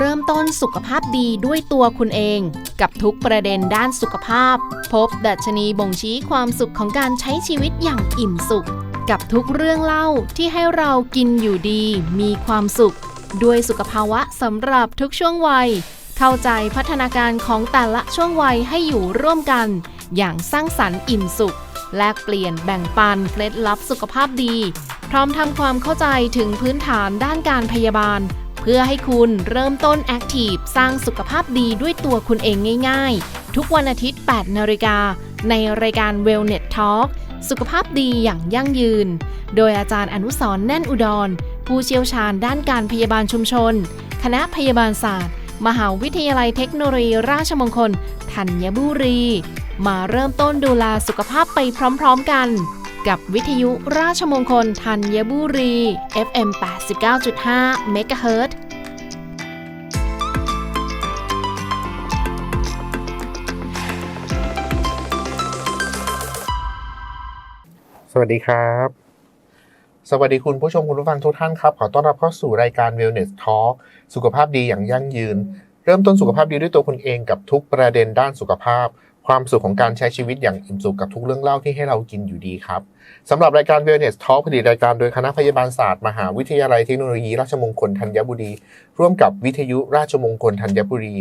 เริ่มต้นสุขภาพดีด้วยตัวคุณเอง กับทุกประเด็นด้านสุขภาพ พบดัชนีบ่งชี้ความสุขของการใช้ชีวิตอย่างอิ่มสุข กับทุกเรื่องเล่าที่ให้เรากินอยู่ดี มีความสุข ด้วยสุขภาวะสำหรับทุกช่วงวัย เข้าใจพัฒนาการของแต่ละช่วงวัยให้อยู่ร่วมกัน อย่างสร้างสรรค์อิ่มสุข แลกเปลี่ยนแบ่งปันเคล็ดลับสุขภาพดี พร้อมทำความเข้าใจถึงพื้นฐานด้านการพยาบาล พื่อให้คุณเริ่มต้นแอคทีฟสร้างสุขภาพดีด้วยตัวคุณเองง่าย ๆ ทุกวันอาทิตย์ 8 นาฬิกา ในรายการ Wellness Talk สุขภาพดีอย่างยั่งยืน โดยอาจารย์อนุสรแน่นอุดร ผู้เชี่ยวชาญด้านการพยาบาลชุมชน คณะพยาบาลศาสตร์ มหาวิทยาลัยเทคโนโลยีราชมงคลธัญบุรี มาเริ่มต้นดูแลสุขภาพไปพร้อม ๆ กัน กับวิทยุราชมงคลธัญบุรี FM 89.5 MHz สวัสดีครับ สวัสดีคุณผู้ชมคุณผู้ฟังทุกท่านครับ ขอต้อนรับเข้าสู่รายการ Wellness Talk สุขภาพดีอย่างยั่งยืน เริ่มต้นสุขภาพดีด้วยตัวคุณเองกับทุกประเด็นด้านสุขภาพ ความสุขของการใช้ชีวิตอย่างอิ่มสุขกับทุกเรื่องเล่าที่ให้เรากินอยู่ดีครับสำหรับรายการ Wellness Talk ผลิตรายการโดยคณะพยาบาลศาสตร์มหาวิทยาลัยเทคโนโลยีราชมงคลธัญบุรี ร่วมกับวิทยุราชมงคลธัญบุรี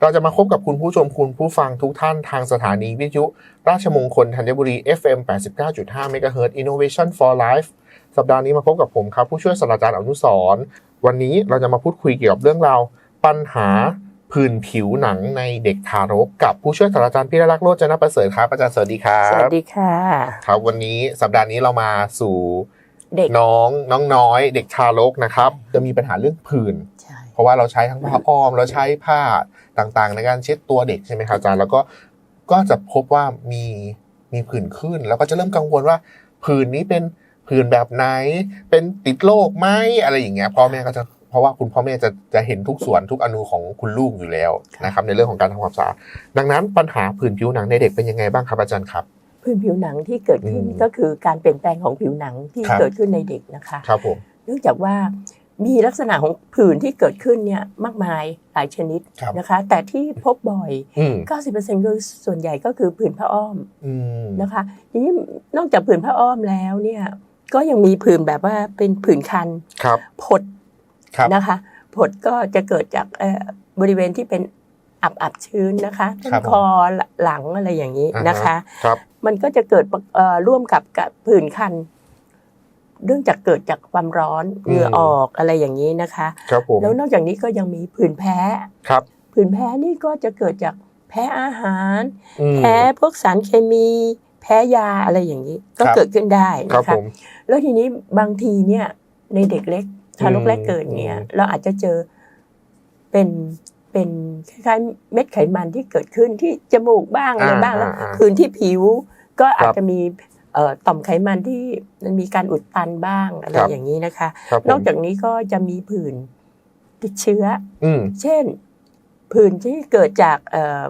เราจะมาพบกับคุณผู้ชมคุณผู้ฟังทุกท่านทางสถานีวิทยุ ราชมงคลธัญบุรี FM 89.5 MHz Innovation for Life สัปดาห์นี้มาพบกับผมครับผู้ช่วยศาสตราจารย์อนุสรวันนี้เราจะมาพูดคุยเกี่ยวกับเรื่องราวปัญหา ผื่นผิวหนังในเด็กทารกกับผู้ช่วยศาสตราจารย์พิรลักษ์โรจนประเสริฐครับอาจารย์สวัสดีครัสวับสดีค่ะครับวันนี้สัปดาห์นี้เรามาสู่เด็กน้องน้องน้อย เด็กทารกนะครับ จะมีปัญหาเรื่องผื่นใช่เพราะว่าเราใช้ทั้งผ้าอ้อมเราใช้ผ้าต่างๆ ในการเช็ดตัวเด็กใช่ไหมครับอาจารย์แล้วก็ก็จะพบว่ามีมีผื่นขึ้น แล้วก็จะเริ่มกังวลว่าผื่นนี้เป็นผื่นแบบไหน เป็นติดโรคไหมอะไรอย่างเงี้ยพ่อแม่ก็จะ เพราะว่าคุณพ่อแม่จะจะเห็นทุกส่วนทุกอนูของคุณลูกอยู่แล้วนะครับในเรื่องของการทำความสะอาดดังนั้นปัญหาผื่นผิวหนังในเด็กเป็นยังไงบ้างครับอาจารย์ครับพื้นผิวหนังที่เกิดขึ้นอืมก็คือการเปลี่ยนแปลงของผิวหนังที่ครับเกิดขึ้นในเด็กนะคะครับผมเนื่องจากว่ามีลักษณะของผื่นที่เกิดขึ้นเนี่ยมากมายหลายชนิดครับนะคะ แต่ที่พบบ่อยอืม90%คือส่วนใหญ่ก็คือผื่นผ้าอ้อมอืมนะคะทีนี้นอกจากผื่นผ้าอ้อมแล้วเนี่ยก็ยังมีผื่นแบบว่าเป็นผื่นคันครับผดครับ นะคะผดก็จะเกิดจากเอ่อบริเวณที่เป็นอับอับๆชื้นนะคะต้นครับผมคอหลังอะไรอย่างนี้อ่าฮะนะคะครับมันก็จะเกิดเอ่อร่วมกับกับผื่นคันเรื่องจากเกิดจากความร้อนเหงื่อออกอะไรอย่างนี้นะคะครับผมแล้วนอกจากนี้ก็ยังมีผื่นแพ้ครับผื่นแพ้นี่ก็จะเกิดจากแพ้อาหารอืมแพ้พวกสารเคมี แพ้ยาอะไรอย่างนี้ ก็ครับเกิดขึ้นได้ครับนะผคะมแล้วทีนี้บางทีเนี่ยในเด็กเล็ก ทารกอืมแรกเกิดเนี่ยอืมเราอาจจะเจอเป็นเป็นคล้ายๆเม็ดไขมันที่เกิดขึ้นที่จมูกบ้างอะไรบ้างแล้วอ่าพื้นที่ผิวก็อาจครับจะมีเอ่อต่อมไขมันที่มันมีการอุดตันบ้างอะไรครับอย่างนี้นะคะครับผมนอกจากนี้ก็จะมีผื่นติดเชื้ออืมเช่น ผื่นที่เกิดจากเอ่อ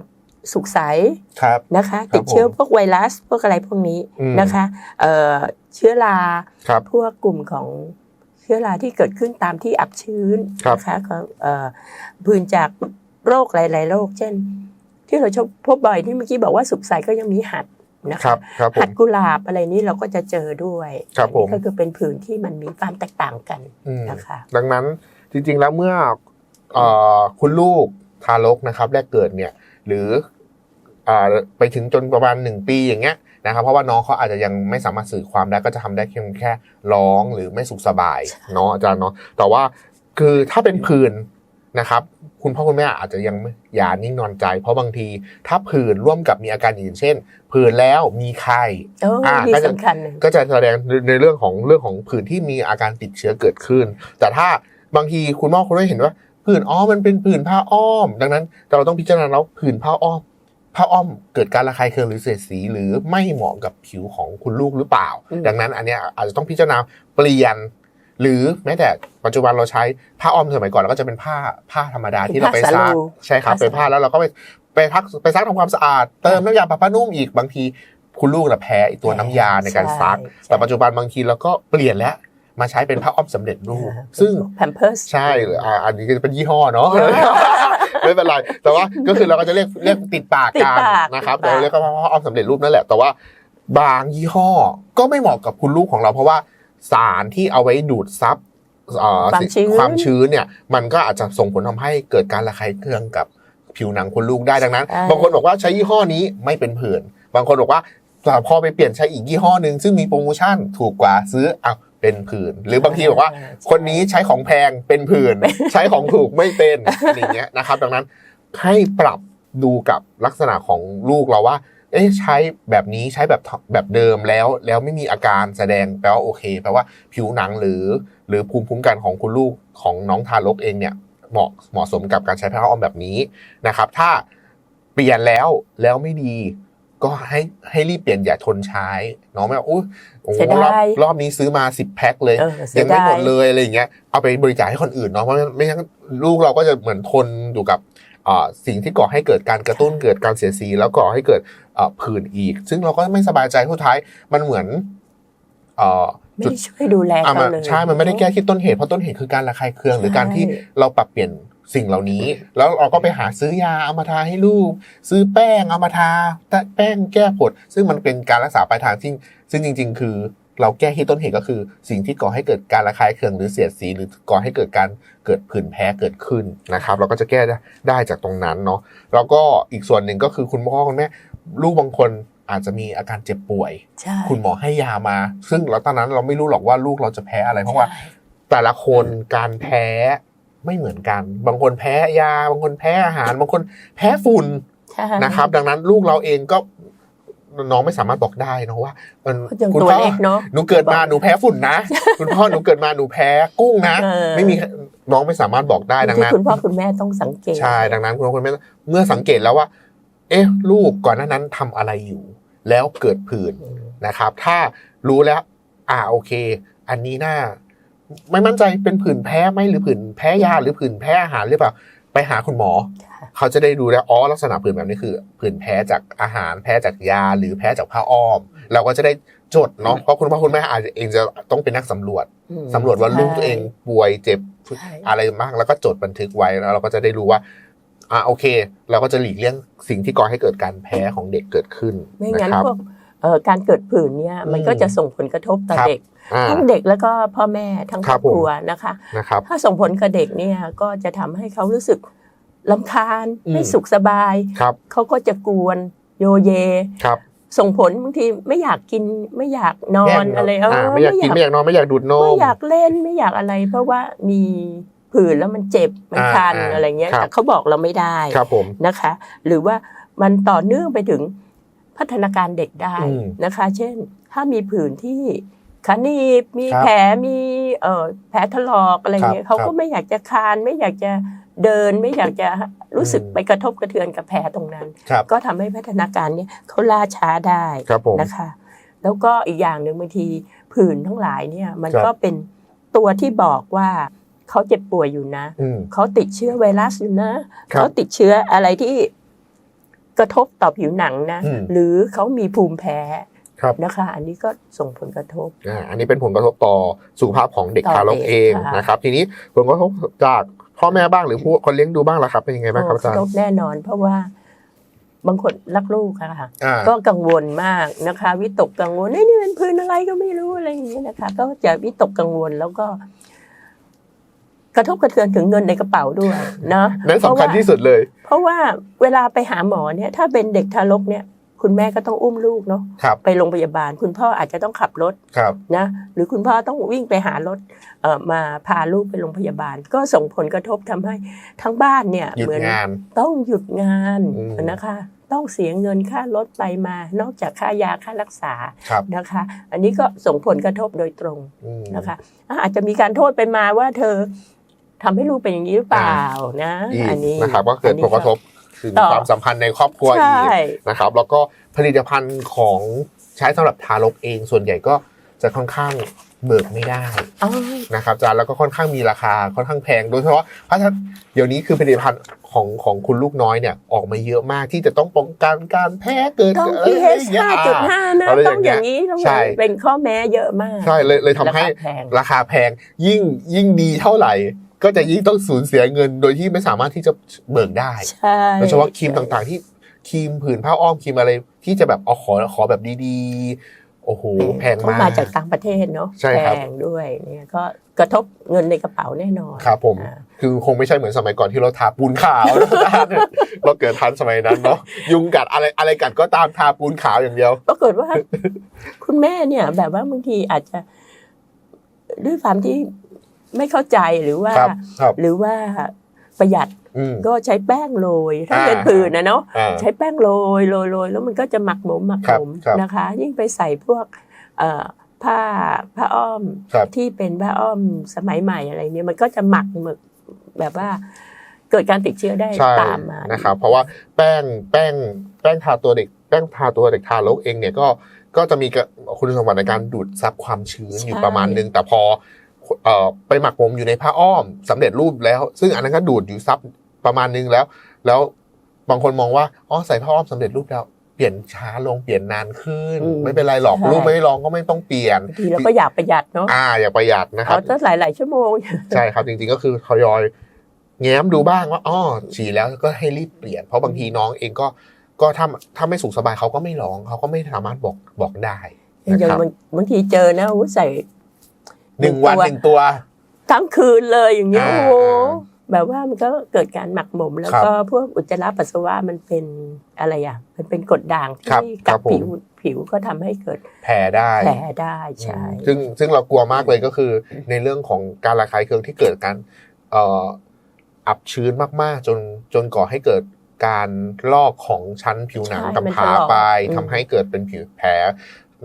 สุกใสครับนะคะครับติดเชื้อผมพวกไวรัสพวกอะไรพวกนี้อืมนะคะเอ่อเชื้อราครับพวกกลุ่มของ เชื้อราที่เกิดขึ้นตามที่อับชื้นครับนะคะก็เอ่อผื่นจากโรคหลาย ๆ โรค เช่น ที่เราชอบพบบ่อยที่เมื่อกี้บอกว่าสุกใสก็ยังมีหัดนะครัคะบครับผหัดมกุหลาบอะไรนี้เราก็จะเจอด้วยครับผมก็คือเป็นผื่นที่มันมีความแตกต่างกันอืมนะคะดังนั้นจริง ๆ แล้วเมื่อเอ่อคุณลูกทารกนะครับแรกเกิดเนี่ยหรืออ่าไปถึงจนประมาณหนึ่งปีอย่างเงี้ย นะครับเพราะว่าน้องเขาอาจจะยังไม่สามารถสื่อความได้ก็จะทำได้เพียงแค่ร้องหรือไม่สุขสบายเนาะอาจารย์เนาะแต่ว่าคือถ้าเป็นผื่นนะครับ คุณพ่อคุณแม่อาจจะยังไม่อย่านิ่งนอนใจ เพราะบางทีถ้าผื่นร่วมกับมีอาการอื่นเช่น ผื่นแล้วมีไข้โอ้อ่านี่ก็จะสำคัญหนึ่งก็จะแสดงในเรื่องของเรื่องของผื่นที่มีอาการติดเชื้อเกิดขึ้น แต่ถ้าบางทีคุณพ่อคุณแม่เห็นว่าผื่นอ๋อมันเป็นผื่นผ้าอ้อม ดังนั้นเราต้องพิจารณาแล้วผื่นผ้าอ้อม ผ้าอ้อมเกิดการระคายเคืองหรือเสียดสี หรือไม่เหมาะกับผิวของคุณลูกหรือเปล่าอืมดังนั้นอันเนี้ยอาจจะต้องพิจารณาเปลี่ยน หรือแม้แต่ปัจจุบันเราใช้ผ้าอ้อมสมัยก่อนเราก็จะเป็นผ้าผ้าธรรมดาที่เราไปซักใช่ครับเป็นผ้าแล้วเราก็ไปไปพักไปซักทำความสะอาด เติมน้ำยาปรับผ้านุ่มอีกบางทีคุณลูกน่ะแพ้ไอ้ตัวน้ำยาในการซักใช่แต่ปัจจุบันบางทีเราก็เปลี่ยนแล้วมาใช้เป็นผ้าอ้อมสำเร็จรูป ซึ่งแพมเพิร์สใช่อ่าอันนี้ก็จะเป็นยี่ห้อเนาะ ไม่เป็นไร แต่ว่าก็คือเราก็จะเรียกเรียกติดปากติดกันปากนะครับติดปากเราเรียกว่าผ้าอ้อมสำเร็จรูปนั่นแหละแต่ว่าบางยี่ห้อก็ไม่เหมาะกับคุณลูกของเรา เพราะว่าสารที่เอาไว้ดูดซับเอ่อความชื้นความชื้นเนี่ย มันก็อาจจะส่งผลทำให้เกิดการระคายเคืองกับผิวหนังคุณลูกได้ดังนั้นใช่บางคนบอกว่าใช้ยี่ห้อนี้ไม่เป็นผื่นบางคนบอกว่าแต่พอไปเปลี่ยนใช้อีกยี่ห้อหนึ่งซึ่งมีโปรโมชั่นถูกกว่าซื้อเอา เป็นผื่นหรือบางทีบอกว่า คนนี้ใช้ของแพงเป็นผื่นใช้ของถูกไม่เป็นอะไรอย่างเงี้ยนะครับ ดังนั้นให้ปรับดูกับลักษณะของลูกเราว่า เอ๊ะใช้แบบนี้ใช้แบบแบบเดิมแล้ว แล้วไม่มีอาการแสดงแปลว่าโอเคแปลว่าผิวหนังหรือ หรือภูมิคุ้มกันของคุณลูกของน้องทารกเองเนี่ยเหมาะเหมาะสมกับการใช้ผ้าอ้อมแบบนี้นะครับ ถ้าเปลี่ยนแล้วแล้วไม่ดี ก็ให้ให้รีบเปลี่ยนอย่าทนใช้เนาะไม่ว่าโอ้ยโอ้โหเสียดายรอบรอบนี้ซื้อมาสิบแพ็คเลยเออเสียัยงไม่ดาหมยดเลยอะไรอย่างเงี้ยเอาไปบริจาคให้คนอื่นเนาะเพราะไม่งั้นลูกเราก็จะเหมือนทนอยู่กับอ่าสิ่งที่ก่อให้เกิดการกระตุ้นเกิดการเสียดสีแล้วก่อให้เกิดอ่าผื่นอีก ซึ่งเราก็ไม่สบายใจสุดท้ายมันเหมือนอ่าไม่จุดได้ช่วยดูแลอะเขามันเลยใช่ มันไม่ได้แก้ที่ต้นเหตุเพราะต้นเหตุคือการระคายเคือง หรือการที่เราปรับเปลี่ยน สิ่งเหล่านี้ แล้วเราก็ไปหาซื้อยาเอามาทาให้ลูก ซื้อแป้งเอามาทาแต่แป้งแก้ผดซึ่งมันเป็นการรักษาปลายทางที่ซึ่งจริง ๆ คือเราแก้ที่ต้นเหตุก็คือ สิ่งที่ก่อให้เกิดการระคายเคืองหรือเสียดสี หรือก่อให้เกิดการเกิดผื่นแพ้เกิดขึ้นนะครับ เราก็จะแก้ได้ได้จากตรงนั้นเนาะแล้วก็อีกส่วนหนึ่งก็คือคุณพ่อคุณแม่ลูกบางคนอาจจะมีอาการเจ็บป่วยใช่คุณหมอให้ยามา ซึ่งเราตอนนั้นเราไม่รู้หรอกว่าลูกเราจะแพ้อะไรเพราะว่าใช่แต่ละคนการแพ้ ไม่เหมือนกัน บางคนแพ้ยา บางคนแพ้อาหาร บางคนแพ้ฝุ่นใช่นะครับ ดังนั้นลูกเราเองก็น้องไม่สามารถบอกได้นะว่า มันเขายังคุณตัวพ่อเล็กเนาะหนูเกิดมาหนูแพ้ฝุ่นนะ คุณพ่อหนูเกิดมาหนูแพ้กุ้งนะเออไม่มีน้องไม่สามารถบอกได้ดังที่นั้นคุณพ่อคุณแม่ต้องสังเกตใช่ดังนั้นคุณพ่อคุณแม่เมื่อสังเกตแล้วว่า เอ๊ะ ลูกก่อนหน้านั้นทำอะไรอยู่ แล้วเกิดผื่นอืมนะครับ ถ้ารู้แล้ว อ่าโอเค อันนี้น่า ไม่มั่นใจเป็นผื่นแพ้ไหมหรือผื่นแพ้ยาหรือผื่นแพ้อาหารหรือเปล่าไปหาคุณหมอค่ะเขาจะได้ดูแล้วอ๋อลักษณะผื่นแบบนี้คือผื่นแพ้จากอาหารแพ้จากยาหรือแพ้จากผ้าอ้อม เราก็จะได้จดเนาะเพราะคุณพ่อคุณแม่อาจจะเองจะต้องเป็นนักสำรวจอืมสำรวจว่าลูกตัวเองป่วยเจ็บใช่อะไรบ้างแล้วก็จดบันทึกไว้แล้วเราก็จะได้รู้ว่าอ่าโอเค เราก็จะหลีกเลี่ยงสิ่งที่ก่อให้เกิดการแพ้ของเด็กเกิดขึ้นไม่งั้นนะครับพวกเอ่อ การเกิดผื่นเนี่ยมันอืมก็จะส่งผลกระทบต่อครับเด็กอ่าทั้งเด็กแล้วก็พ่อแม่ทั้งคครัรอบบผมครัวนะคะนะครับถ้าส่งผลกับเด็กเนี่ยก็จะทำให้เขารู้สึกลำคาญอืมไม่สุขสบายครับเขาก็จะกวนโยเยครับส่งผลบางทีไม่อยากกินไม่อยากนอแย่นงอะไรเอออ่าไม่อยากกินไม่อยากนอนไม่อยากดูดนมไม่อยากเล่นไม่อยากอะไร เพราะว่ามีผื่นแล้วมันเจ็บมันอ่าคันอ่าอะไรเงี้ยครับแต่เขาบอกเราไม่ได้ครับผมนะคะ หรือว่ามันต่อเนื่องไปถึง พัฒนาการเด็กได้อืมนะคะ เช่น ถ้ามีผื่นที่ขาหนีบมีครับแผลมีเอ่อแผลถลอกอะไรเงี้ยครับเขาก็ไม่อยากจะคลานไม่อยากจะเดินไม่อยากจะรู้สึกอืมไปกระทบกระเทือนกับแผลตรงนั้นครับก็ทำให้พัฒนาการเนี่ยเขาล่าช้าได้ครับผมนะคะ แล้วก็อีกอย่างหนึ่งบางทีผื่นทั้งหลายเนี่ยมันครับก็เป็นตัวที่บอกว่าเขาเจ็บป่วยอยู่นะอืมเขาติดเชื้อไวรัสอยู่นะครับเขาติดเชื้ออะไรที่ กระทบต่อผิวหนังนะอืมหรือเขามีภูมิแพ้ครับนะคะอันนี้ก็ส่งผลกระทบอ่าอันนี้เป็นผลกระทบต่อสุขภาพของเด็กต่อทารกเด็กเองค่ะนะครับ ทีนี้ผลกระทบจากพ่อแม่บ้างหรือผู้คนเลี้ยงดูบ้างล่ะครับเป็นยังไงบ้างครับอาจารกระทย์บแน่นอน เพราะว่าบางคนรักลูกอะค่ะอ่าก็กังวลมากนะคะ วิตกกังวลเอ้ยนี่เป็นพื้นอะไรก็ไม่รู้อะไรอย่างเงี้ยนะคะ ก็จะวิตกกังวลแล้วก็ กระทบกระเทือนถึงเงินในกระเป๋าด้วยเนาะนั่นสำคัญเพราะว่าที่สุดเลย เพราะว่าเวลาไปหาหมอเนี่ย ถ้าเป็นเด็กทารกเนี่ย คุณแม่ก็ต้องอุ้มลูกเนาะครับไปโรงพยาบาล คุณพ่ออาจจะต้องขับรถครับนะหรือคุณพ่อต้องวิ่งไปหารถเอ่อมาพาลูกไปโรงพยาบาล ก็ส่งผลกระทบทำให้ทั้งบ้านเนี่ยหยุดเหมือนงานต้องหยุดงานอืมนะคะต้องเสียเงินค่ารถไปมา นอกจากค่ายาค่ารักษาครับนะคะ อันนี้ก็ส่งผลกระทบโดยตรงอืมนะคะอะอาจจะมีการโทษไปมาว่าเธอ ทำให้ลูกเป็นอย่างนี้หรือเปล่านะอีกอันนี้นะครับก็เกิดผลกระทบถึงต่อความสัมพันธ์ในครอบครัวใช่อีกนะครับ แล้วก็ผลิตภัณฑ์ของใช้สำหรับทารกเองส่วนใหญ่ก็จะค่อนข้างเบิกไม่ได้อ๋อนะครับอาจารย์แล้วก็ค่อนข้างมีราคาค่อนข้างแพง โดยเฉพาะเพราะฉะนั้นเดี๋ยวนี้คือผลิตภัณฑ์ของของคุณลูกน้อยเนี่ยออกมาเยอะมากที่จะต้องป้องกันการแพ้เกิดต้องอะไร pH อย่างเงี้ยอ่า5.5นะอะไรอต้อย่างงเงี้อยย่างนี้ต้องอใช่ย่างนี้เป็นข้อแม้เยอะมาก ใช่เลยเลยทำให้ราคาแพงราคาแพงยิ่งยิ่งดีเท่าไหร่ ก็จะยิ่งต้องสูญเสียเงินโดยที่ไม่สามารถที่จะเบิกได้ใช่โดยเฉพาะครีมต่างๆ ที่ครีมผืนผ้าอ้อมครีมอะไร ที่จะแบบเอาขอขอแบบดีๆ โอ้โหแพงเขามากมาจากต่างประเทศเนาะใช่แพครับงด้วยเนี่ยก็กระทบเงินในกระเป๋าแน่นอนครับผมอ่าคือคงไม่ใช่เหมือนสมัยก่อนที่เราทาปูนขาวเราเกิดทันสมัยนั้นเนาะยุงกัดอะไรอะไรกัดก็ตามทาปูนขาวอย่างเดียวปรากฏว่า คุณแม่เนี่ย แบบว่าบางทีอาจจะด้วยความที่ ไม่เข้าใจหรือว่า ครับครับหรือว่าประหยัดอืม ก็ใช้แป้งโรยถ้าอ่า เป็นผื่นนะเนาะอ่า ใช้แป้งโรยโรยโรยแล้วมันก็จะหมักหมมหมักครัหบมมครับนะคะ ยิ่งไปใส่พวกเอ่อผ้าผ้าอ้อมครับที่เป็นผ้าอ้อมสมัยใหม่อะไรเนี่ยมันก็จะหมักหมึกแบบว่าเกิดการติดเชื้อได้ใช่ตามมา นะครับ เพราะว่าแป้งแป้งแป้งทาตัวเด็ก แป้งทาตัวเด็กทารกเองเนี่ยก็ก็จะมีกะคุณสมบัติในการดูดซับความชื้นอยู่ประมาณนึงแต่พอเอ่อ ไปหมักหมมอยู่ในผ้าอ้อมสำเร็จรูปแล้ว ซึ่งอันนั้นก็ดูดอยู่ซับประมาณนึงแล้ว แล้วบางคนมองว่าอ๋อใส่ผ้าอ้อมสำเร็จรูปแล้วเปลี่ยนช้าลงเปลี่ยนนานขึ้น ไม่เป็นไรหรอกลูกไม่ลองก็ไม่ต้องเปลี่ยนบางทีเราก็อยากประหยัดเนาะอ่าอย่าประหยัดนะครัเอาบตั้งหลายหลายๆชั่วโมงใช่ครับจริงๆก็คือทยอย แง้มดูบ้างว่าอ๋อฉี่แล้วก็ให้รีบเปลี่ยน เพราะบางทีน้องเองก็ก็ถ้าถ้าไม่สุขสบายเขาก็ไม่ร้องเขาก็ไม่สามารถบอกบอกได้อนะย่างครับบางบางทีเจอนะอู้ใส่ หนึ่งวันตัวหนึ่งตัวทั้งคืนเลยอย่างเงี้ยอ่าโอ้โหแบบว่ามันก็เกิดการหมักหมม แล้วครับก็พวกอุจจาระปัสสาวะมันเป็นอะไรอะ มันเป็นกรดด่างครับที่ครักับดผมผิวผิวก็ทำให้เกิดแพ้ได้แผลได้ใช่ซึ่งซึ่งเรากลัวมากเลยก็คือ ในเรื่องของการระคายเคืองที่เกิดการเอ่ออับชื้นมากๆ จนจนก่อให้เกิดการลอกของชั้นผิวหนังใช่กำพร้ามันจะลอกไปอืมทำให้เกิดเป็นผิวแผล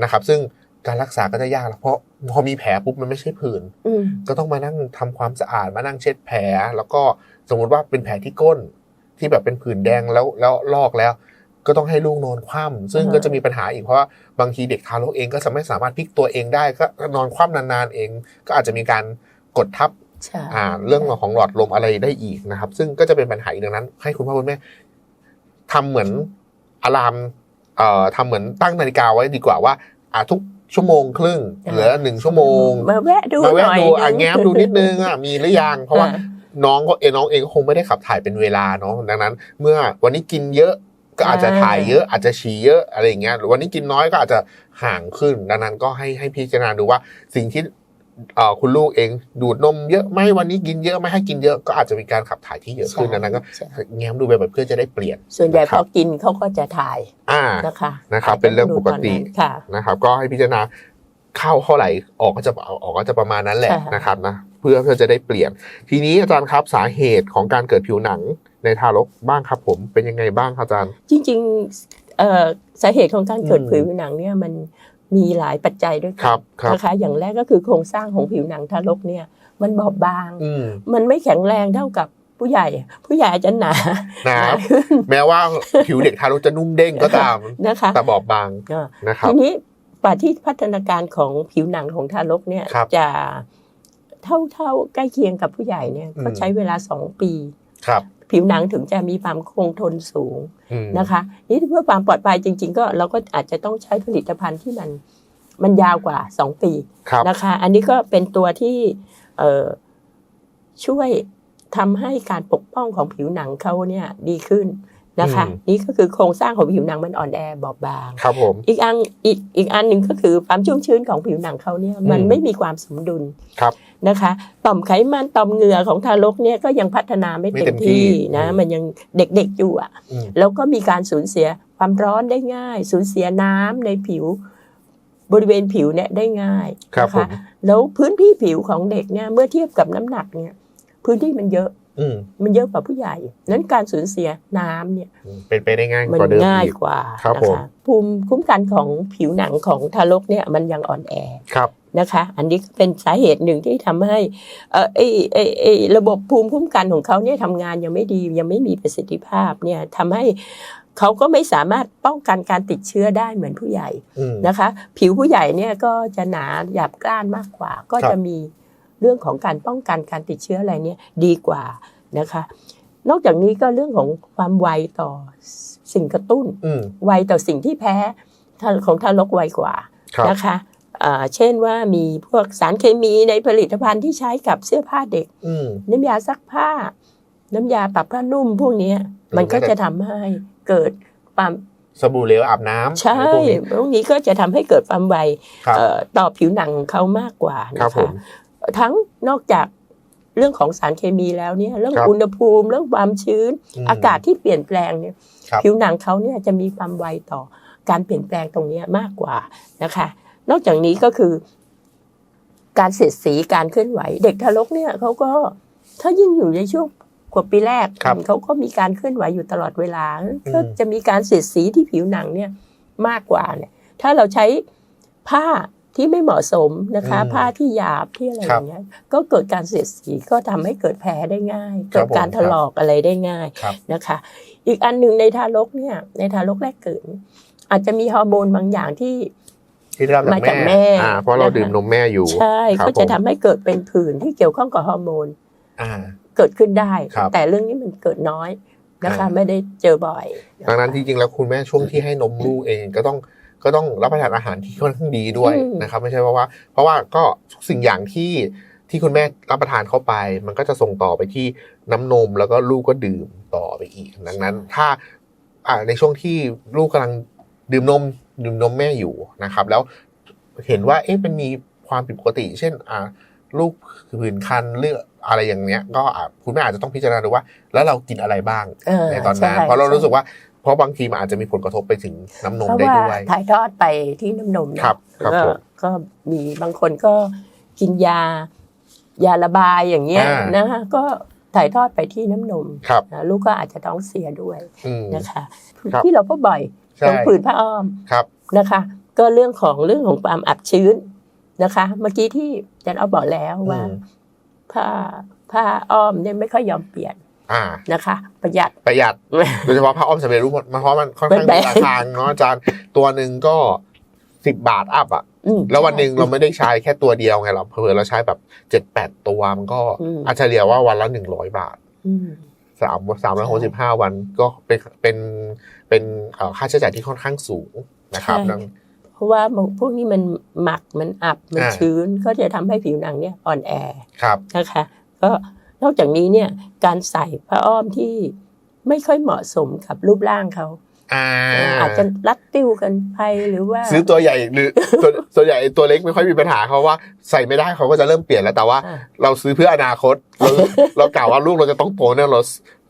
นะครับ ซึ่ง การรักษาก็จะยากแล้วเพราะพอมีแผลปุ๊บมันไม่ใช่ผื่นอืมก็ต้องมานั่งทำความสะอาดมานั่งเช็ดแผล แล้วก็สมมุติว่าเป็นแผลที่ก้น ที่แบบเป็นผื่นแดงแล้วแล้วลอกแล้ว ก็ต้องให้ลูกนอนคว่ำซึ่งอ่าก็จะมีปัญหาอีกเพราะว่าบางทีเด็กทารกเองก็จะไม่สามารถพลิกตัวเองได้ก็นอนคว่ำนานๆเอง ก็อาจจะมีการกดทับใช่อ่าเรื่องของหลอดลมอะไรได้อีกนะครับ ซึ่งก็จะเป็นปัญหาอีกดังนั้น ให้คุณพ่อคุณแม่ทำเหมือนอะลามเอ่อทำเหมือนตั้งนาฬิกาไว้ดีกว่าว่าอ่าทุก ชั่วโมงครึ่ง เหลือหนึ่งชั่วโมง มาแวะดูมาหแวะน่อยดูอะแง้มดูนิดนึงอะมีหรือยังเพราะว่าอ่น้องก็เองน้องเองก็คงไม่ได้ขับถ่ายเป็นเวลาเนาะดังนั้น เมื่อวันนี้กินเยอะก็อาจจะถ่ายเยอะอาจจะฉี่เยอะอะไรอย่างเงี้ยหรือวันนี้กินน้อยก็อาจจะห่างขึ้น ดังนั้นก็ให้ให้พิจารณาดูว่าสิ่งที่เอ่อ คุณลูกเองดูดนมเยอะไหมวันนี้กินเยอะไหม่ให้กินเยอะก็อาจจะมีการขับถ่ายที่เยอะขึ้นดังนั้นก็ใช่แง้มดูไปแบบเพื่อจะได้เปลี่ยน ส่วนใหญ่นะพครัอบกินเขาก็จะถ่ายอ่านะคะนะครับาจจะเป็นเรื่องปกติดูอนนั้นค่ะนะครับ ก็ให้พิจารณาเข้าเท่าไหร่ออกก็จะออกก็จะประมาณนั้นแหละใช่ค่ะนะครับนะเพื่อเพื่อจะได้เปลี่ยน ทีนี้อาจารย์ครับสาเหตุของการเกิดผิวหนังในทารกบ้างครับ ผมเป็นยังไงบ้างครับอาจารย์ จริงๆเอ่อสาเหตุของการเกิดอืมผิวหนังเนี่ยมัน มีหลายปัจจัยด้วยคกัรับครับนะคะอย่างแรกก็คือโครงสร้างของผิวหนังทารกเนี่ย มันบอบบางอืมมันไม่แข็งแรงเท่ากับผู้ใหญ่ ผู้ใหญ่อาจจะหนานะหคนารับขึ้นแม้ว่าผิวเด็กทารกจะนุ่มเด้งก็ตามนะคะแต่บอบบางอ่านะครับทีนี้ป่าที่พัฒนาการของผิวหนังของทารกเนี่ยครับจะเท่าเท่าใกล้เคียงกับผู้ใหญ่เนี่ยอืมก็ใช้เวลาสองปีครับ ผิวหนังถึงจะมีความคงทนสูงอืมนะคะนี่เพื่อความปลอดภัยจริง ๆ ก็เราก็อาจจะต้องใช้ผลิตภัณฑ์ที่มันมันยาวกว่าสองปีครับนะคะ อันนี้ก็เป็นตัวที่เอ่อช่วยทำให้การปกป้องของผิวหนังเขาเนี่ยดีขึ้น นะคะ นี่ก็คือโครงสร้างของผิวหนังมันอ่อนแอบอบบางครับผมอีกอันอีกอีกอันหนึ่งก็คือความชุ่มชื้นของผิวหนังเขาเนี่ยมันอืมไม่มีความสมดุลครับนะคะ ต่อมไขมันต่อมเหงื่อของทารกเนี่ยก็ยังพัฒนาไม่ไม่เต็เต็มมที่ที่นะอืมมันยังเด็กๆอยู่อะอืมแล้วก็มีการสูญเสียความร้อนได้ง่าย สูญเสียน้ำในผิวบริเวณผิวเนี่ยได้ง่ายครับนะผคะมแล้วพื้นที่ผิวของเด็กเนี่ยเมื่อเทียบกับน้ำหนักเนี่ยพื้นที่มันเยอะอื มมันเยอะกว่าผู้ใหญ่ นั้นการสูญเสียน้ำเนี่ยเป็นไปได้ง่ายมันกว่าเดิมง่ายอีกกว่าครับนะผมคะภูมิคุ้มกันของผิวหนังของทารกเนี่ยมันยังอ่อนแอครับนะคะ อันนี้เป็นสาเหตุหนึ่งที่ทำให้เออไอไอไอระบบภูมิคุ้มกันของเขาเนี่ยทำงานยังไม่ดียังไม่มีประสิทธิภาพเนี่ยทำให้เขาก็ไม่สามารถป้องกันการติดเชื้อได้เหมือนผู้ใหญ่อืมนะคะ ผิวผู้ใหญ่เนี่ยก็จะหนาหยาบกร้านมากกว่า ก็ครับจะมี เรื่องของการป้องกันการติดเชื้ออะไรเนี่ยดีกว่านะคะ นอกจากนี้ก็เรื่องของความไวต่อสิ่งกระตุ้นอืมไวต่อสิ่งที่แพ้ถ้าของทารกไวกว่าครับนะคะอ่าเช่นว่ามีพวกสารเคมีในผลิตภัณฑ์ที่ใช้กับเสื้อผ้าเด็กอืมน้ำยาซักผ้า น้ำยาปรับผ้านุ่มพวกเนี้ยอืมมันก็จะทำให้เกิดความสบู่เหลวอาบน้ำใช่อะไรพวกนี้พวกนี้ก็จะทำให้เกิดความไวครับเอ่อต่อผิวหนังของเขามากกว่าครันะบผคะม ทั้งนอกจากเรื่องของสารเคมีแล้วเนี่ยเรื่องครับอุณหภูมิเรื่องความชื้นมอากาศที่เปลี่ยนแปลงเนี่ยครับผิวหนังเขาเนี่ยจะมีความไวต่อการเปลี่ยนแปลงตรงเนี้ยมากกว่านะคะ นอกจากนี้ก็คือ การเสียดสีการเคลื่อนไหว เด็กทารกเนี่ยเขาก็ถ้ายิ่งอยู่ในช่วงขวบปีแรกครับเขาก็มีการเคลื่อนไหวอยู่ตลอดเวลาอืมก็จะมีการเสียดสีที่ผิวหนังเนี่ยมากกว่าเนี่ย ถ้าเราใช้ผ้า ที่ไม่เหมาะสมนะคะอืมผ้าที่หยาบที่อะไรคอรับย่างเงี้ยก็เกิดการเสียดสีก็ทำให้เกิดแผลได้ง่ายครัเกิบดการผมถลอกอะไรได้ง่ายครับนะคะ อีกอันหนึ่งในทารกเนี่ยในทารกแรกเกิด อาจจะมีฮอร์โมนบางอย่างที่ที่ได้รับมาจาจากกแม่แม่อ่าเพราะเรานะคะดื่มนมแม่อยู่ ใช่ครับก็จะผมทำให้เกิดเป็นผื่นที่เกี่ยวข้องกับฮอร์โมนอ่าเกิดขึ้นได้ครับแต่เรื่องนี้มันเกิดน้อยนะคะอ่าไม่ได้เจอบ่อยะคะดังนั้นจริงๆแล้วคุณแม่ช่วงที่ให้นมลูกเองก็ต้อง ก็ต้องรับประทานอาหารที่ค่อนข้างดีด้วยอืมนะครับ ไม่ใช่เพราะว่า เพราะว่าก็ทุกสิ่งอย่างที่ที่คุณแม่รับประทานเข้าไป มันก็จะส่งต่อไปที่น้ำนมแล้วก็ลูกก็ดื่มต่อไปอีก ดังนั้น ถ้าอ่าในช่วงที่ลูกกำลังดื่มนมดื่มนมแม่อยู่นะครับ แล้วเห็นว่าเอ๊ะมันมีความผิดปกติ เช่นอ่าลูกผื่นคันเลือดอะไรอย่างเนี้ย ก็อะคุณแม่อาจจะต้องพิจารณาดูว่า แล้วเรากินอะไรบ้างเออในตอนนั้นใช่เพราะเรารู้สึกใช่ว่า เพราะบางทีมันอาจจะมีผลกระทบไปถึงน้ำนมเพราะได้ว่าด้วย ถ่ายทอดไปที่น้ำนมนะครับครับก็ผมก็มีบางคนก็กินยา ยาระบายอย่างเงี้ยอ่านนะคะก็ถ่ายทอดไปที่น้ำนมครับนะลูกก็อาจจะท้องเสียด้วยอืม นะคะครับ ที่เราพบบ่อยใช่ตรงผืนผ้าอ้อมครับ นะคะ ก็เรื่องของเรื่องของความอับชื้นนะคะ เมื่อกี้ที่อาจันเอาบอกแล้วว่าอืม ผ้าผ้าอ้อมเนี่ยไม่ค่อยยอมเปลี่ยน อ่านะคะ ประหยัดประหยัดโดยเฉพาะผ้าอ้อมสำเร็จรูปหมดเพราะมันค่อนข้างแบมีบราคาเนาะอาจารย์ตัวหนึ่งก็สิบบาทอัพอะอืมแล้ววันหนึ่งใช่เราไม่ได้ใช้แค่ตัวเดียวไงเราเผื่อเราใช้แบบเจ็ดแปดตัวมันก็อืมอาจเฉลี่ยว่าวันละหนึ่งร้อยบาทอืมสามสามร้อยหกสิบห้าวันก็เป็นเป็นเป็นเอ่อค่าใช้จ่ายที่ค่อนข้างสูงนะครับใช่ดังเพราะว่าพวกนี้มันหมักมันอับมันอ่าชื้นก็จะทำให้ผิวหนังเนี่ยอ่อนแอครับนะคะ ก็ นอกจากนี้เนี่ยการใส่ผ้าอ้อมที่ไม่ค่อยเหมาะสมกับรูปร่างเขาอ่าอาจจะรัดติ้วกันไปหรือว่า ซื้อตัวใหญ่หรือตัวส่วนใหญ่ตัวเล็กไม่ค่อยมีปัญหาเขาว่าใส่ไม่ได้เขาก็จะเริ่มเปลี่ยนแล้วแต่ว่าอ่า เราซื้อเพื่ออนาคต เราเรากล่าวว่าลูกเราจะต้องโตเนี่ยเรา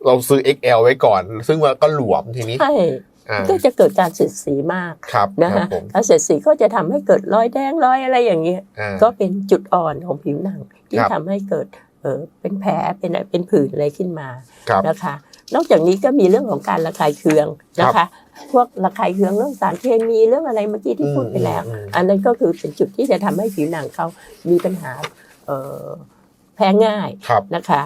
เราซื้อ XL ไว้ก่อน ซึ่งมันก็หลวมทีนี้ใช่อ่าก็จะเกิดการเสียดสีมากครับนะครับคะผมการเสียดสีก็จะทำให้เกิดรอยแดงรอยอะไรอย่างเงี้ยอ่าก็เป็นจุดอ่อนของผิวหนังที่ครับทำให้เกิด เออเป็นแผลเป็นอะไรเป็นผื่นอะไรขึ้นมาครับนะคะ นอกจากนี้ก็มีเรื่องของการระคายเคืองนะคะ พวกระคายเคืองเรื่องสารเคมีเรื่องอะไรเมื่อกี้ที่พูดไปแล้วอืมอืมอันนั้นก็คือเป็นจุดที่จะทำให้ผิวหนังเขามีปัญหาเอ่อแพ้ง่ายครับนะคะ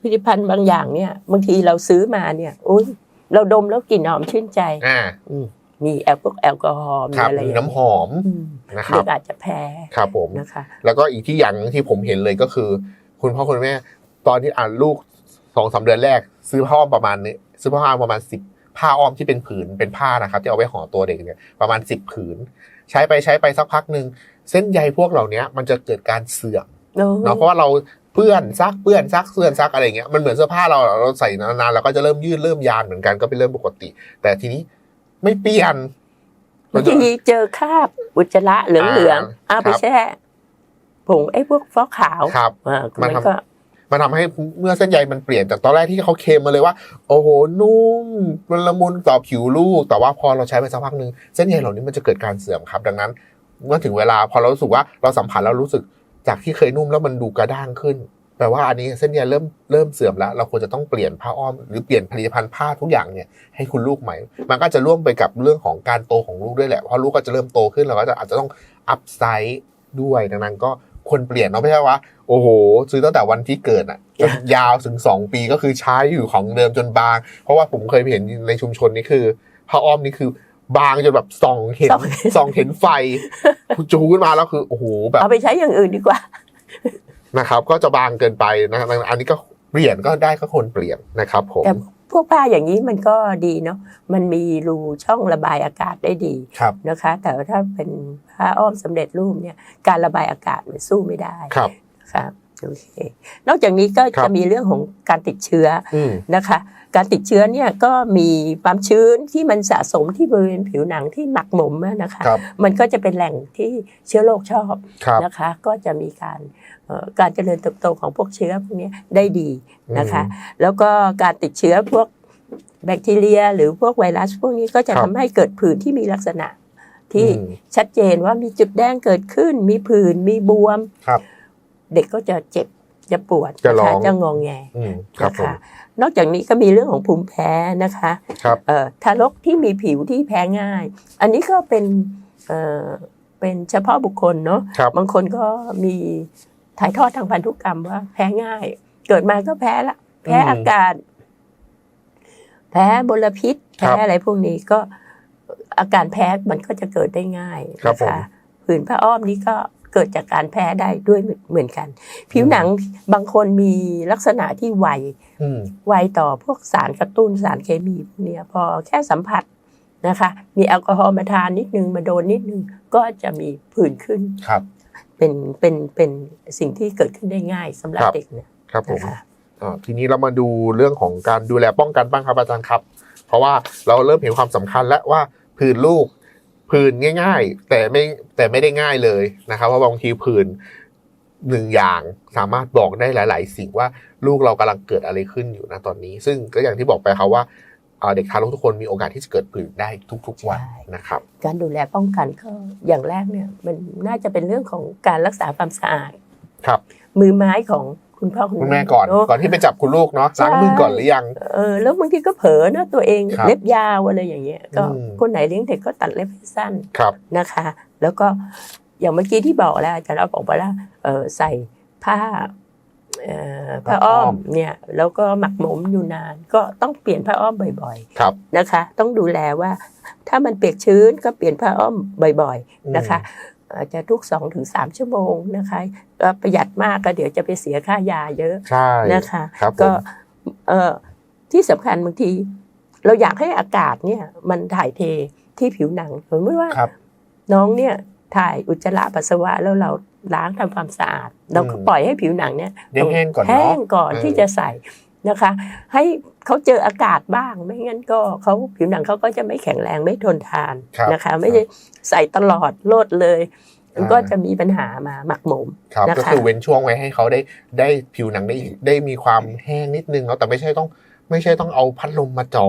ผลิตภัณฑ์บางอย่างเนี่ยบางทีเราซื้อมาเนี่ยอุ้ยเราดมแล้วกลิ่นหอมชื่นใจอ่าอืมมีแอลพวกแอลกอฮอล์มีครับอะไรอย่างน้ำหอมอืมนะคเด็รับกอาจจะแพ้ครับผมนะคะ แล้วก็อีกที่อย่างที่ผมเห็นเลยก็คือ คุณพ่อคุณแม่ ตอนที่อ่านลูกสองสามเดือนแรก ซื้อผ้าอ้อมประมาณนี้ซื้อผ้าอ้อมประมาณสิบผ้าอ้อมที่เป็นผืนเป็นผ้านะครับที่เอาไว้ห่อตัวเด็กเนี่ยประมาณสิบผืน ใช้ไปใช้ไปสักพักหนึ่งเส้นใยพวกเหล่านี้มันจะเกิดการเสื่อมเนาะเพราะว่าเราเปื้อนซักเปื้อนซักเปื้อนซักอะไรอย่างเงี้ยมันเหมือนเสื้อผ้าเราเราใส่นานๆเราก็จะเริ่มยืดเริ่มยานเหมือนกันก็เป็นเรื่องปกติ แต่ทีนี้ไม่เปลี่ยนบางทีเจอคราบอุจจาระเหลืองๆเอาไปครับแช่ ผงไอ้พวกฟอกขาวครับอ่ามัมันนทำก็มันทำให้เมื่อเส้นใยมันเปลี่ยนจากตอนแรกที่เขาเคลมมาเลยว่า โอ้โหนุ่มมันละมุนต่อผิวลูก แต่ว่าพอเราใช้ไปสักพักหนึ่งเส้นใยเหล่านี้มันจะเกิดการเสื่อมครับ ดังนั้น เมื่อถึงเวลาพอเรารู้สึกว่าเราสัมผัสแล้วรู้สึกจากที่เคยนุ่มแล้วมันดูกระด้างขึ้นแปลว่าอันนี้เส้นใยเริ่มเริ่มเสื่อมแล้ว เราควรจะต้องเปลี่ยนผ้าอ้อม หรือเปลี่ยนผลิตภัณฑ์ผ้าทุกอย่างเนี่ยให้คุณลูกใหม่ มันก็จะร่วมไปกับเรื่องของการโตของลูกด้วยแหละเพราะลูกก็จะเริ่มโตขึ้นเราก็จะอาจจะต้องอัพไซด์ด้วยดังนั้นก็ ควรเปลี่ยนเนาะไม่ใช่ว่าโอ้โห ซื้อตั้งแต่วันที่เกิดอะจนยาวถึงสองปีก็คือใช้อยู่ของเดิมจนบาง เพราะว่าผมเคยเห็นในชุมชนนี่คือผ้าอ้อมนี่คือบางจนแบบส่องเห็นส่องส่องเห็นไฟจูขึ้นมาแล้วคือโอ้โหแบบเอาไปใช้อย่างอื่นดีกว่านะครับ ก็จะบางเกินไปนะครับดังนั้นอันนี้ก็เปลี่ยนก็ได้ก็ควรเปลี่ยนนะครับผมแต่ พวกผ้าอย่างนี้มันก็ดีเนาะมันมีรูช่องระบายอากาศได้ดีครับนะคะ แต่ว่าถ้าเป็นผ้าอ้อมสำเร็จรูปเนี่ยการระบายอากาศมันสู้ไม่ได้ครับครับโอเคนอกจากนี้ก็ครัจะบมีเรื่องของการติดเชื้ออืมนะคะ การติดเชื้อเนี่ยก็มีความชื้นที่มันสะสมที่บริเวณผิวหนังที่หมักหมมอะนะคะครับมันก็จะเป็นแหล่งที่เชื้อโรคชอบครับนะคะ ก็จะมีการเอ่อการเจริญเติบโตของพวกเชื้อพวกนี้ได้ดีนะคะ แล้วก็การติดเชื้อพวกแบคทีเรีย หรือพวกไวรัสพวกนี้ก็จะครับทำให้เกิดผื่นที่มีลักษณะ ที่อืมชัดเจนว่ามีจุดแดงเกิดขึ้น มีผื่นมีบวมครับเด็กก็จะเจ็บ จะปวดจะร้องนคจะงองแงอืมครับนะผมคะนอกจากนี้ก็มีเรื่องของภูมิแพ้นะคะครับเอ่อทารกที่มีผิวที่แพ้ง่าย อันนี้ก็เป็นเอ่อเป็นเฉพาะบุคคลเนาะครับบางคนก็มีถ่ายทอดทางพันธุกรรมว่า แพ้ง่าย เกิดมาก็แพ้ละแพ้อืมอากาศ แพ้มลพิษครัแพ้บอะไรพวกนี้ก็อาการแพ้มันก็จะเกิดได้ง่ายครับนะผมคะผื่นผ้าอ้อมนี้ก็ เกิดจากการแพ้ได้ด้วยเหมือนกัน ผิวหนังบางคนมีลักษณะที่ไวอืมไวต่อพวกสารกระตุ้นสารเคมีพวกเนี้ยพอแค่สัมผัสนะคะ มีแอลกอฮอล์มาทานนิดนึงมาโดนนิดนึงก็จะมีผื่นขึ้นครับเป็นเป็นเป็นสิ่งที่เกิดขึ้นได้ง่ายสำหรับครับเด็กเนี่ยครับผมนะคะอ่าทีนี้เรามาดูเรื่องของการดูแลป้องกันบ้างครับอาจารย์ครับ เพราะว่าเราเริ่มเห็นความสำคัญแล้วว่าผื่นลูก ผื่นง่าย ๆ แต่ไม่แต่ไม่ได้ง่ายเลยนะครับเพราะบางทีผื่นหนึ่งอย่างสามารถบอกได้หลาย ๆ สิ่งว่าลูกเรากำลังเกิดอะไรขึ้นอยู่นะตอนนี้ ซึ่งก็อย่างที่บอกไปครับว่าอ่าเด็กทารกทุกคนมีโอกาสที่จะเกิดผื่นได้ทุก ๆ วันนะครับ การดูแลป้องกันก็อย่างแรกเนี่ยมันน่าจะเป็นเรื่องของการรักษาความสะอาดครับ มือไม้ของ คุณพ่อคุณคุณแม่ก่อน เะก่อนที่ไปจับคุณลูกเนาะล้างมือก่อนหรือยัง เออแล้วบางทีก็เผลอนะตัวเองครับเล็บยาวอะไรอย่างเงี้ยก็อืม คนไหนเลี้ยงเด็กก็ตัดเล็บให้สั้นครับ นะคะ แล้วก็อย่างเมื่อกี้ที่บอกแล้วอาจารย์เราบอกไปแล้วเออใส่ผ้าเอ่อผ้าอ้อมเนี่ยแล้วก็หมักหมมอยู่นานก็ต้องเปลี่ยนผ้าอ้อมบ่อยครับ ๆนะคะ ต้องดูแลว่า ถ้ามันเปียกชื้นก็เปลี่ยนผ้าอ้อมบ่อย ๆ นะคะ อาจจะทุก2อถึงสชั่วโมงนะคะก็ประหยัดมากก็เดี๋ยวจะไปเสียค่ายาเยอะใช่นะคะครับผมก็เอ่อที่สำคัญบางที เราอยากให้อากาศเนี่ยมันถ่ายเทที่ผิวหนังสมมติว่าครับน้องเนี่ยถ่ายอุจจาระปัสสาวะแล้วเราล้างทำความสะอาด เราก็อืมปล่อยให้ผิวหนังเนี่ยแห้งๆก่อนเนอะแห้งก่อนเออที่จะใส่ นะคะ ให้เขาเจออากาศบ้าง ไม่งั้นก็เขาผิวหนังเขาก็จะไม่แข็งแรงไม่ทนทานครับนะคะ ไม่ใช่ใส่ตลอดโลดเลยมันอ่าก็จะมีปัญหามาหมักหมมครับนะคะก็คือเว้นช่วงไว้ให้เขาได้ได้ผิวหนังได้ได้มีความแห้งนิดนึงเนาะแต่ไม่ใช่ต้องไม่ใช่ต้องเอาพัดลมมาจ่อ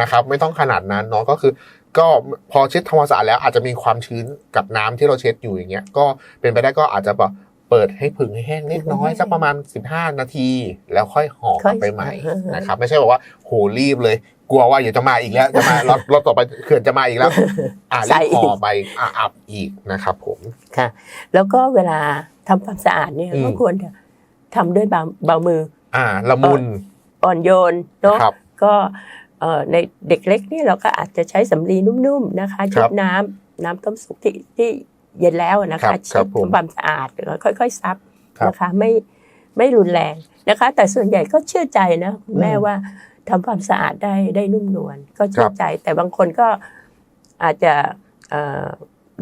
นะครับ ไม่ต้องขนาดนั้นเนาะก็คือ ก็พอเช็ดทำความสะอาดแล้วอาจจะมีความชื้นกับน้ำที่เราเช็ดอยู่อย่างเงี้ยก็เป็นไปได้ก็อาจจะแบบ เปิดให้ผึ่งให้แห้งเล็กน้อยสักประมาณ 15 นาที แล้วค่อยห่อกลับไปใหม่ค่อยนะครับไม่ใช่บอกว่าโหรีบเลย กลัวว่าเดี๋ยวจะมาอีกแล้วจะมารถรถต่อไปเขื่อนจะมาอีกแล้ว อ่าใส่รีบอีกห่อไปอ่าอับอีกนะครับผมค่ะ แล้วก็เวลาทำความสะอาดเนี่ยอืมก็ควรจะทำด้วยเบาเบามือ อ่าละมุนอ่อนโยนเนาะครับก็เอ่อในเด็กเล็กนี่เราก็อาจจะใช้สำลีนุ่มๆนะคะเช็ดน้ำน้ำต้มสุกที่ที่ เย็นแล้วนะครัคะบเช็ครัดบผมทำความสะอาดแล้วค่อยๆซับครับนะคะไม่ไม่รุนแรงนะคะ แต่ส่วนใหญ่ก็เชื่อใจนะคุณแม่อืมว่าทำความสะอาดได้ได้นุ่มนวลก็เชื่คอรับใจ แต่บางคนก็อาจจะเอ่อ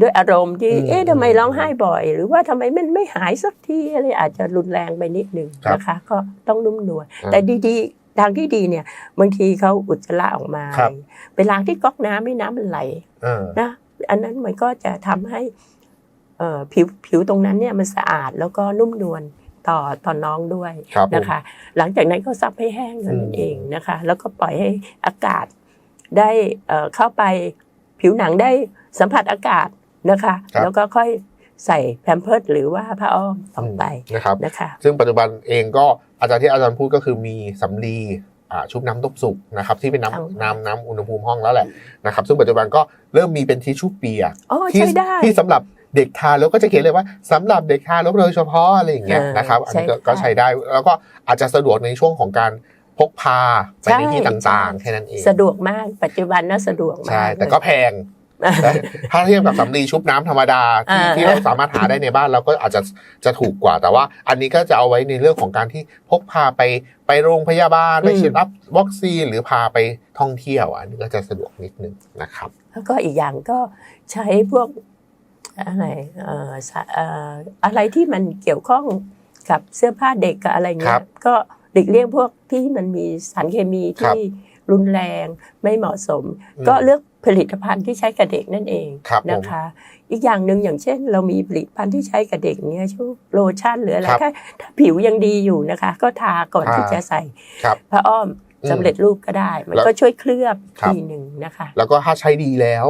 ด้วยอารมณ์ที่อืมเอ๊ะทำไมร้องไห้บ่อย หรือว่าทำไมมันไม่หายสักทีอะไรอาจจะรุนแรงไปนิดนึงครับนะคะ ก็ต้องนุ่มนวลอ่าแต่ดีๆ ทางที่ดีเนี่ยบางทีเขาอุจจาระออกมาครับไปล้างที่ก๊อกน้ำให้น้ำมันไหลเออนะอันนั้นมันก็จะทำให้เอ่อ ผิวผิวตรงนั้นเนี่ยมันสะอาดแล้วก็นุ่มนวลต่อต่อน้องด้วยครับผมนะคะ หลังจากนั้นก็ซับให้แห้งเท่านั้นอืมเองนะคะ แล้วก็ปล่อยให้อากาศได้เอ่อเข้าไปผิวหนังได้สัมผัสอากาศนะคะครับแล้วก็ค่อยใส่แพมเพิร์ดหรือว่าผ้าอ้อมต่อไปนะครับนะคะ ซึ่งปัจจุบันเองก็อาจารย์ที่อาจารย์พูดก็คือมีสำลีอ่าชุบน้ำต้มสุกนะครับที่เป็นครับน้ำน้ำน้ำอุณหภูมิห้องแล้วแหละนะครับ ซึ่งปัจจุบันก็เริ่มมีเป็นทิชชู่เปียกอ๋อที่ใช้ได้ที่สำหรับ เด็กทารกก็จะเขียนเลยว่าสำหรับเด็กทารกโดยเฉพาะอะไรอย่างเงี้ยเออนะครับอันนี้ก็ใช่ก็ใช้ได้แล้วก็อาจจะสะดวกในช่วงของการพกพาไปใช่ในที่ต่างใช่ๆแค่นั้นเองสะดวกมากปัจจุบันน่าสะดวกมากใช่แต่เลยก็แพงแต่ถ้าเทียบกับสำลีชุบน้ำธรรมดาที่อ่าที่เราสามารถหาได้ในบ้านเราก็อาจจะจะถูกกว่า แต่ว่าอันนี้ก็จะเอาไว้ในเรื่องของการที่พกพาไปไปโรงพยาบาลไปฉีดรับวัคซีนหรือพาไปท่องเที่ยวอันนี้ก็จะสะดวกนิดนึงนะครับ แล้วก็อีกอย่างก็ใช้พวก อะไรเอ่อสะเอ่ออะไรที่มันเกี่ยวข้องกับเสื้อผ้าเด็กกับอะไรครัเงี้บยก็หลีกเลี่ยงพวกที่มันมีสารเคมีครับที่รุนแรงไม่เหมาะสมอืมก็เลือกผลิตภัณฑ์ที่ใช้กับเด็กนั่นเองครับผมนะคะ อีกอย่างหนึ่งอย่างเช่น เรามีผลิตภัณฑ์ที่ใช้กับเด็กเนี้ยช่วโลชั่นหรืออะไรครับถ้าถ้าผิวยังดีอยู่นะคะ ก็ทาก่อนทาที่จะใส่ครับผ้าอ้อมอืมสำเร็จรูปก็ได้ มันแล้วก็ช่วยเคลือบครับทีหนึ่งนะคะ แล้วก็ถ้าใช้ดีแล้ว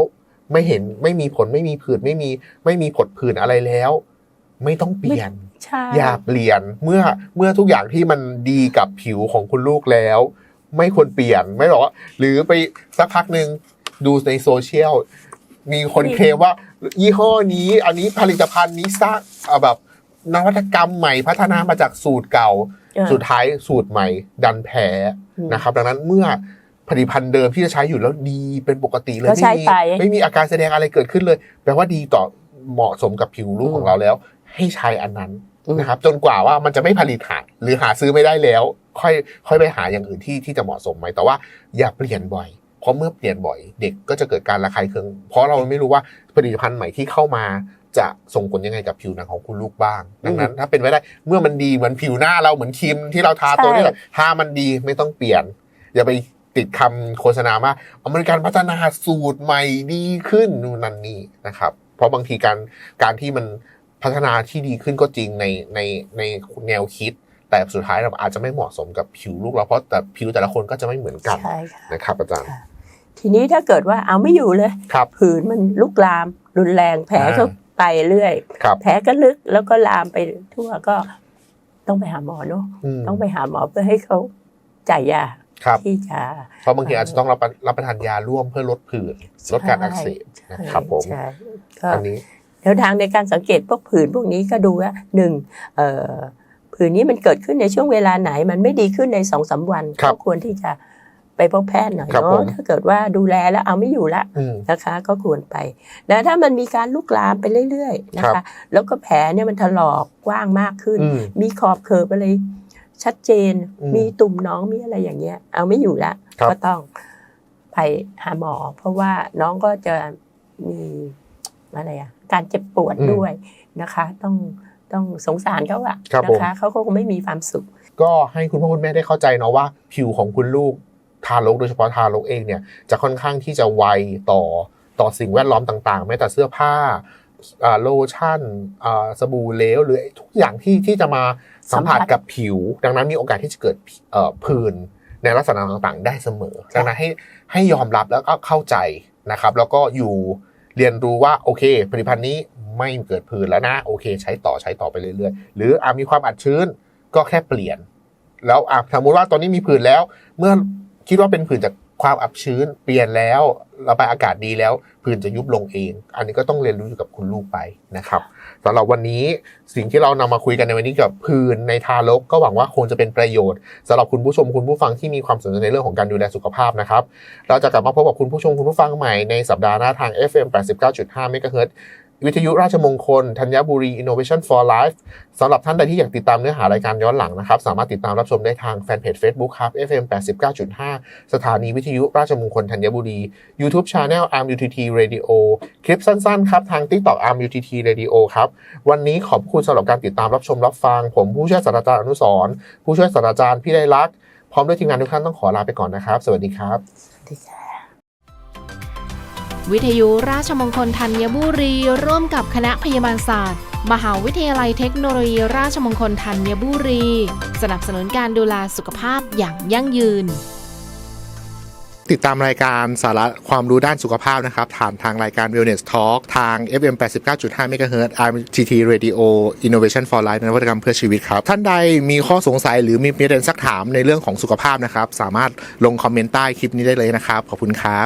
ไม่เห็นไม่มีผลไม่มีผื่นไม่มีไม่มีผดผื่นอะไรแล้ว ไม่ต้องเปลี่ยนใช่อย่าเปลี่ยนเมื่อเมื่อทุกอย่างที่มันดีกับผิวของคุณลูกแล้ว ไม่ควรเปลี่ยนไม่หรอกว่าหรือไปสักพักหนึ่งดูในโซเชียลมีคนเคลมว่า ยี่ห้อนี้ อันนี้ผลิตภัณฑ์นี้สร้างเอ่อแบบนวัตกรรมใหม่พัฒนามาจากสูตรเก่าเออสุดท้ายสูตรใหม่ ดันแพ้อืมนะครับ ดังนั้นเมื่อ ผลิตภัณฑ์เดิมที่จะใช้อยู่แล้วดีเป็นปกติเลยก็ใช้ไม่มีไป ไม่มีอาการแสดงอะไรเกิดขึ้นเลย แปลว่าดีต่อเหมาะสมกับผิวลูกอืมของเราแล้ว ให้ใช้อันนั้นอืม นะครับ จนกว่าว่ามันจะไม่ผลิตหาหรือหาซื้อไม่ได้แล้ว ค่อยค่อยไปหาอย่างอื่นที่ที่จะเหมาะสมไหมแต่ว่าอย่าเปลี่ยนบ่อยเพราะเมื่อเปลี่ยนบ่อย เด็กก็จะเกิดการระคายเคืองเพราะเราไม่รู้ว่าผลิตภัณฑ์ใหม่ที่เข้ามาจะส่งผลยังไงกับผิวหนังของคุณลูกบ้างดังนั้น ถ้าเป็นไปได้เมื่อมันดีเหมือนผิวหน้าเราเหมือนครีมที่เราทาตัวนี่แหละถ้ามันดีไม่ต้องเปลี่ยน อย่าไป ติดคำโฆษณาว่าอเมริกันพัฒนาสูตรใหม่ดีขึ้นนู่นนั่นนี่นะครับ เพราะบางทีการการที่มันพัฒนาที่ดีขึ้นก็จริงในในในแนวคิด แต่สุดท้ายเราอาจจะไม่เหมาะสมกับผิวลูกเราเพราะแต่ผิวแต่ละคนก็จะไม่เหมือนกันใช่ค่ะนะครับอาจารย์ค่ะทีนี้ถ้าเกิดว่าเอาไม่อยู่เลยครับผื่นมันลุกลาม รุนแรงแผลอ่าก็ไปเรื่อยครับแผลก็ลึกแล้วก็ลามไปทั่วก็ต้องไปหาหมอเนาะอืมต้องไปหาหมอเพื่อให้เขาจ่ายยา ครับที่จะเพราะบางทีอาจจะต้องรับประรับประทานยาร่วมเพื่อลดผื่นลดการอักเสบใช่นะครับผมใช่ก็อันนี้แนวทางในการสังเกตพวกผื่นพวกนี้ก็ดูว่าหนึ่งเอ่อผื่นนี้มันเกิดขึ้นในช่วงเวลาไหน มันไม่ดีขึ้นในสองสามวันครับก็ควรที่จะไปพบแพทย์หน่อยครับผเนาะมถ้าเกิดว่าดูแลแล้วเอาไม่อยู่ละอืมนะคะ ก็ควรไปแล้วถ้ามันมีการลุกลามไปเรื่อยๆนะครัคะบแล้วก็แผลเนี่ยมันถลอกกว้างมากขึ้นอืมมีขอบเคิร์ฟอะไร ชัดเจนอืมมีตุ่มน้องมีอะไรอย่างเงี้ย เอาไม่อยู่ละครับก็ต้องไปหาหมอ เพราะว่าน้องก็จะมีอะไรอะการเจ็บปวดด้วยนะคะ ต้องต้องสงสารเขาอะครับนะผมคะเขาก็คงไม่มีความสุข ก็ให้คุณพ่อคุณแม่ได้เข้าใจเนาะว่าผิวของคุณลูกทารกโดยเฉพาะทารกเองเนี่ยจะค่อนข้างที่จะไวต่อต่อสิ่งแวดล้อมต่างๆ แม้แต่เสื้อผ้าอ่าโลชั่นอ่าสบู่เหลวหรือทุกอย่างที่ที่จะมา สัมผัสสัมผัสกับผิว ดังนั้นมีโอกาสที่จะเกิดเอ่อผื่นในลักษณะต่างๆ ได้เสมอดังนั้นให้ให้ยอมรับแล้วก็เข้าใจนะครับ แล้วก็อยู่เรียนรู้ว่าโอเค ผลิตภัณฑ์นี้ไม่เกิดผื่นแล้วนะโอเค ใช้ต่อใช้ต่อไปเรื่อยๆ หรืออามีความอัดชื้นก็แค่เปลี่ยน แล้วอะสมมติว่าตอนนี้มีผื่นแล้ว เมื่อคิดว่าเป็นผื่นจากความอับชื้นเปลี่ยนแล้วระบายอากาศดีแล้ว ผื่นจะยุบลงเอง อันนี้ก็ต้องเรียนรู้อยู่กับคุณลูกไปนะครับ สำหรับวันนี้สิ่งที่เรานำมาคุยกันในวันนี้กับพื้นในทารกก็หวังว่าคงจะเป็นประโยชน์สำหรับคุณผู้ชมคุณผู้ฟังที่มีความสนใจในเรื่องของการดูแลสุขภาพนะครับเราจะกลับมาพบกับคุณผู้ชมคุณผู้ฟังใหม่ในสัปดาห์หน้าทาง FM 89.5 MHz วิทยุราชมงคลธัญบุรี Innovation for Life สำหรับท่านใดที่อยากติดตามเนื้อหารายการย้อนหลังนะครับ สามารถติดตามรับชมได้ทางแฟนเพจ Facebook ครับ FM 89.5 สถานีวิทยุราชมงคลธัญบุรี YouTube Channel Arm UTT Radio คลิปสั้นๆ ครับ ทาง TikTok Arm UTT Radio ครับ วันนี้ขอบคุณสำหรับการติดตามรับชมรับฟัง ผมผู้ช่วยศาสตราจารย์อนุสรผู้ช่วยศาสตราจารย์พี่ได้รักษ์พร้อมด้วยทีมงานทุกท่านต้องขอลาไปก่อนนะครับ สวัสดีครับวิ วิทยุราชมงคลธัญบุรี ร่วมกับคณะพยาบาลศาสตร์ มหาวิทยาลัยเทคโนโลยีราชมงคลธัญบุรี สนับสนุนการดูแลสุขภาพอย่างยั่งยืน ติดตามรายการสาระความรู้ด้านสุขภาพนะครับผ่านทางรายการ Wellness Talk ทาง FM 89.5 MHz RMGT Radio Innovation for Life นวัตกรรมเพื่อชีวิตครับ ท่านใดมีข้อสงสัยหรือมีประเด็นสักถามในเรื่องของสุขภาพนะครับ สามารถลงคอมเมนต์ใต้คลิปนี้ได้เลยนะครับ ขอบคุณครับ